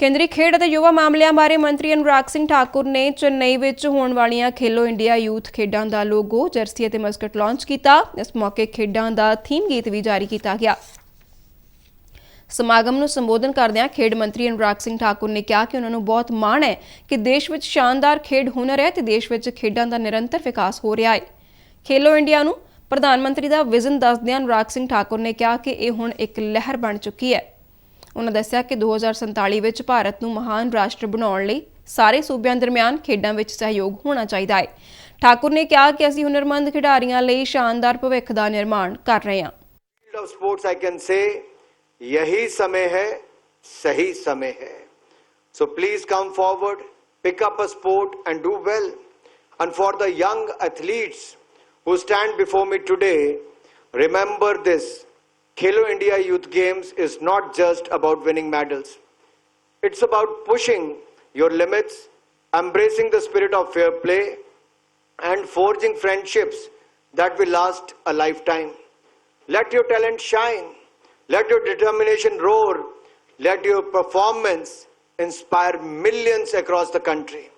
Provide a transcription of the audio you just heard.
ਕੇਂਦਰੀ ਖੇਡ ਅਤੇ ਯੁਵਾ ਮਾਮਲਿਆਂ ਬਾਰੇ ਮੰਤਰੀ ਅਨੁਰਾਗ ਸਿੰਘ ਠਾਕੁਰ ਨੇ ਚੇਨਈ ਵਿੱਚ ਹੋਣ ਵਾਲੀਆਂ ਖੇਲੋ ਇੰਡੀਆ ਯੂਥ ਖੇਡਾਂ ਦਾ ਲੋਗੋ, ਜਰਸੀ ਅਤੇ ਮਸਕਟ ਲਾਂਚ ਕੀਤਾ। ਇਸ ਮੌਕੇ ਖੇਡਾਂ ਦਾ ਥੀਮ ਗੀਤ ਵੀ ਜਾਰੀ ਕੀਤਾ ਗਿਆ। ਸਮਾਗਮ ਨੂੰ ਸੰਬੋਧਨ ਕਰਦਿਆਂ ਖੇਡ ਮੰਤਰੀ ਅਨੁਰਾਗ ਸਿੰਘ ਠਾਕੁਰ ਨੇ ਕਿਹਾ ਕਿ ਉਹਨਾਂ ਨੂੰ ਬਹੁਤ ਮਾਣ ਹੈ ਕਿ ਦੇਸ਼ ਵਿੱਚ ਸ਼ਾਨਦਾਰ ਖੇਡ ਹੁਨਰ ਹੈ ਤੇ ਦੇਸ਼ ਵਿੱਚ ਖੇਡਾਂ ਦਾ ਨਿਰੰਤਰ ਵਿਕਾਸ ਹੋ ਰਿਹਾ ਹੈ। ਖੇਲੋ ਇੰਡੀਆ ਨੂੰ ਪ੍ਰਧਾਨ ਮੰਤਰੀ ਦਾ ਵਿਜ਼ਨ ਦੱਸਦਿਆਂ ਅਨੁਰਾਗ ਸਿੰਘ ਠਾਕੁਰ ਨੇ ਕਿਹਾ ਕਿ ਇਹ ਹੁਣ ਇੱਕ ਲਹਿਰ ਬਣ ਚੁੱਕੀ ਹੈ। ਉਹਨਾਂ ਦੱਸਿਆ ਕਿ 2047 ਵਿੱਚ ਭਾਰਤ ਨੂੰ ਮਹਾਨ ਰਾਸ਼ਟਰ ਬਣਾਉਣ ਲਈ ਸਾਰੇ ਸੂਬਿਆਂ ਦਰਮਿਆਨ ਖੇਡਾਂ ਵਿੱਚ ਸਹਿਯੋਗ ਹੋਣਾ ਚਾਹੀਦਾ ਹੈ। ਠਾਕੁਰ ਨੇ ਕਿਹਾ ਕਿ ਅਸੀਂ ਹੁਨਰਮੰਦ ਖਿਡਾਰੀਆਂ ਲਈ ਸ਼ਾਨਦਾਰ ਭਵਿੱਖ ਦਾ ਨਿਰਮਾਣ ਕਰ ਰਹੇ ਹਾਂ। Field of sports I can say यही समय है सही समय है so please come forward pick up a sport and do well and for the young athletes who stand before me today remember this Khelo India Youth Games is not just about winning medals it's about pushing your limits embracing the spirit of fair play and forging friendships that will last a lifetime let your talent shine. Let your determination roar. Let your performance inspire millions across the country.